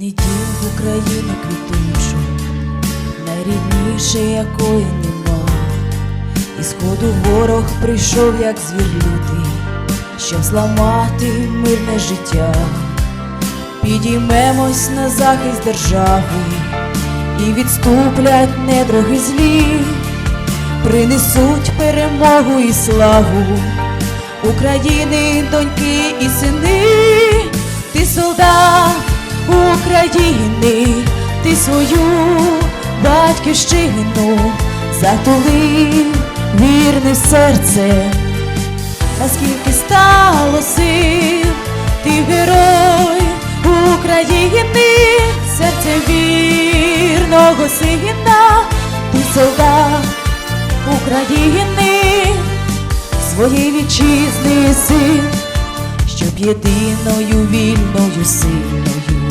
дім в Україну квітучу, найрідніше якої нема, і сходу ворог прийшов, як звір лютий, щоб зламати мирне життя, підіймемось на захист держави і відступлять недроги злі, принесуть перемогу і славу України, доньки і сини. України, ти свою батьківщину затулив вірне серце, наскільки стало сил, ти герой України, серце вірного сина, ти солдат України, своєї вітчизни син, щоб єдиною вільною сильною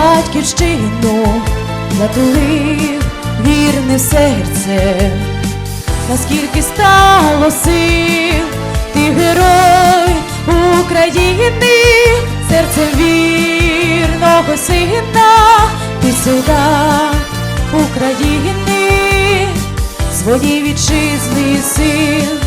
батьківщину затулив вірне серце, наскільки стало сил, ти герой України, серцем вірного сина, ти солдат України своєї вітчизни син.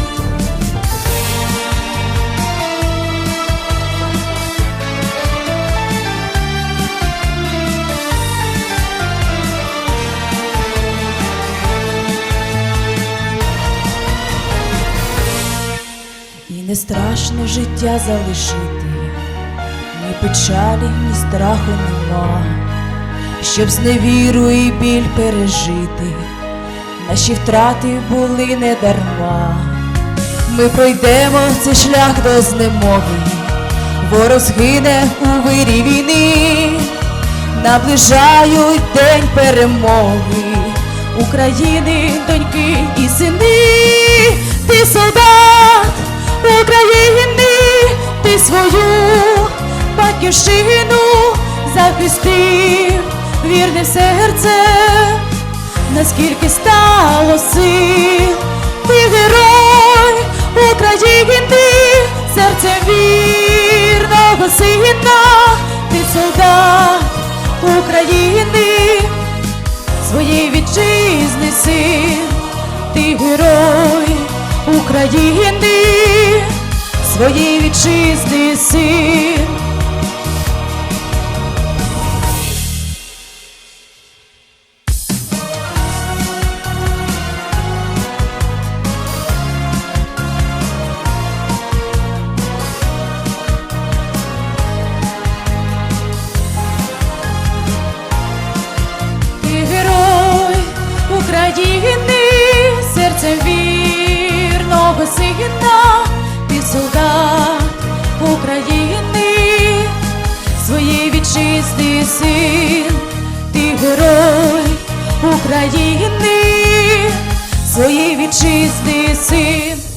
Не страшно життя залишити, ні печалі, ні страху нема, щоб з невірою і біль пережити. Наші втрати були не дарма. Ми пройдемо цей шлях до знемоги, ворог згине у вирі війни, наближають день перемоги. України, доньки і сини, ти солдат України, ти свою батьківщину захистив вірне серце наскільки стало сил, ти герой України, серце вірного сина, ти солдат України, своєї вітчизни син, ти герой України, своєї вітчизни син. України, своєї вітчизни син.